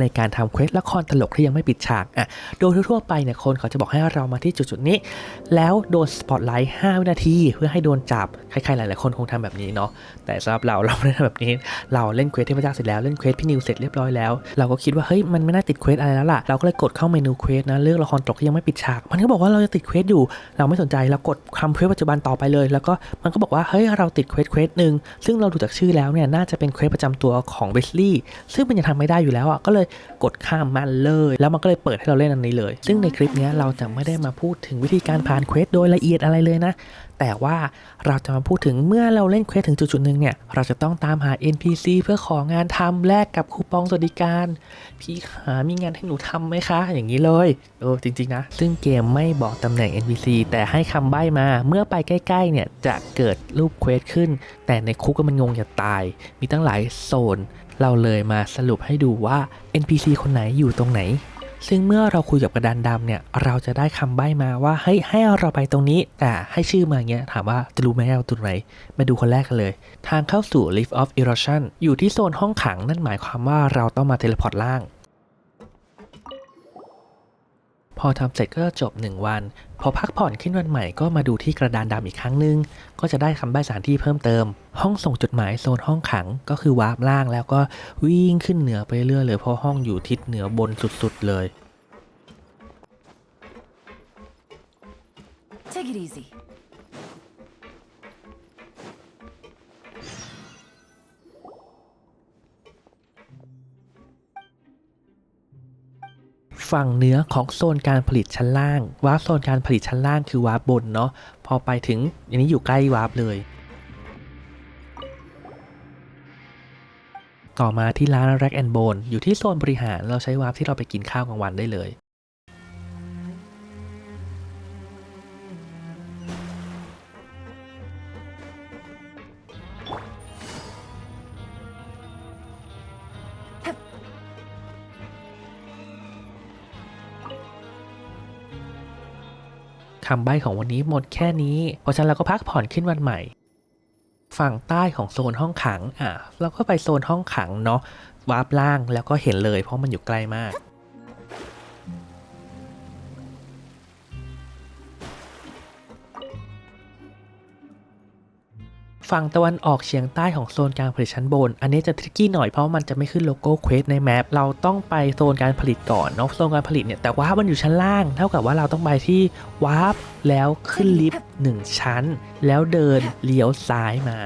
ในการทำเควสละครตลกที่ยังไม่ปิดฉากอะโดยทั่วไปเนี่ยคนเขาจะบอกให้เรามาที่จุดๆนี้ แล้วโดนสปอตไลท์5วินาทีเพื่อให้โดนจับใครๆหลายๆคนคงทำแบบนี้เนาะแต่สำหรับเราเราไม่ได้ทำแบบนี้ เราเล่นเควสเทพเจ้าเสร็จแล้วเล่นเควสพี่นิวเสร็จเรียบร้อยแล้วเราก็คิดว่าเฮ้ยมันไม่น่าติดเควสอะไรแล้วล่ะเราก็เลยกดเข้าเมนูเควสนะเลือกละครตลกที่ยังไม่ปิดฉาก มันก็บอกว่าเราจะติดเควสอยู่ เราไม่สนใจเรากดคำเควสปัจจุบันต่อไปเลย แล้วก็มันก็บอกว่าเฮ้ยเราติดเควสเควสหนึ่งซึ่งเราดูจากชื่อแล้วเนี่ยน่าจะเป็นเควสประจำตัวของเบสลี่ซึ่งมันยังทำไม่ได้อยู่แล้วอะก็เลยกดข้ามมันเลย แล้วมันก็เลยเปิดให้เราเล่นอันนี้เลย ซึ่งในคลิปนี้เราจะไม่ได้มาพูดถึงวิธีการผ่านเควสโดยละเอียดอะไรเลยนะ แต่ว่าเราจะมาพูดถึงเมื่อเราเล่นเควสถึงจุดๆหนึ่งเนี่ย เราจะต้องตามหา NPC เพื่อของานทำแลกกับคูปองสวัสดิการ พี่ขามีงานให้หนูทำไหมคะ อย่างนี้เลยเออจริงๆนะ ซึ่งเกมไม่บอกตำแหน่ง NPC แต่ให้คำใบ้มา เมื่อไปใกล้ๆเนี่ยจะเกิดรูปเควสขึ้น แต่ในคุกก็มันงงอย่าตาย มีตั้งหลายโซน เราเลยมาสรุปให้ดูว่า NPC คนไหนอยู่ตรงไหน ซึ่งเมื่อเราคุยกับกระดานดำเนี่ย เราจะได้คำใบ้มาว่าให้ให้เราไปตรงนี้ แต่ให้ชื่อมาอย่างเงี้ย ถามว่าจะรู้ไหมเราตรงไหน มาดูคนแรกกันเลย ทางเข้าสู่ Lift of Erosion อยู่ที่โซนห้องขังนั่นหมายความว่าเราต้องมาเทเลพอร์ตล่าง พอทำเสร็จก็จบ 1 วัน พอพักผ่อนขึ้นวันใหม่ก็มาดูที่กระดานดำอีกครั้งหนึ่งก็จะได้คำใบ้สถานที่เพิ่มเติม ห้องส่งจดหมายโซนห้องขังก็คือวาร์ปล่างแล้วก็วิ่งขึ้นเหนือไปเรื่อยเลยเพราะห้องอยู่ทิศเหนือบนสุดๆเลย Take it easy. ฝั่งเหนือของโซนการผลิตชั้นล่าง วาร์ปโซนการผลิตชั้นล่างคือวาร์ปบนเนาะ พอไปถึงอันนี้อยู่ใกล้วาร์ปเลย ต่อมาที่ร้าน Rack and Bone อยู่ที่โซนบริหารเราใช้วาร์ปที่เราไปกินข้าวกลางวันได้เลย คำใบ้ของวันนี้หมดแค่นี้ เพราะฉะนั้นเราก็พักผ่อนขึ้นวันใหม่ ฝั่งใต้ของโซนห้องขังอะเราก็ไปโซนห้องขังเนาะวาร์ปล่างแล้วก็เห็นเลยเพราะมันอยู่ใกล้มาก ฝั่งตะวันออกเฉียงใต้ของโซนการผลิตชั้นบน อันนี้จะทริกกี้หน่อยเพราะมันจะไม่ขึ้นโลโก้เควสในแมป เราต้องไปโซนการผลิตก่อนเนาะ โซนการผลิตเนี่ย แต่ว่ามันอยู่ชั้นล่าง เท่ากับว่าเราต้องไปที่วาร์ปแล้วขึ้นลิฟต์หนึ่งชั้น แล้วเดินเลี้ยวซ้ายมา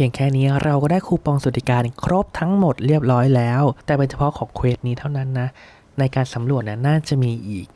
พียงแค่นี้เราก็ได้คูปองสวัสดิการครบทั้งหมดเรียบร้อยแล้ว แต่เป็นเฉพาะของเควสนี้เท่านั้นนะในการสำรวจนะน่าจะมีอีก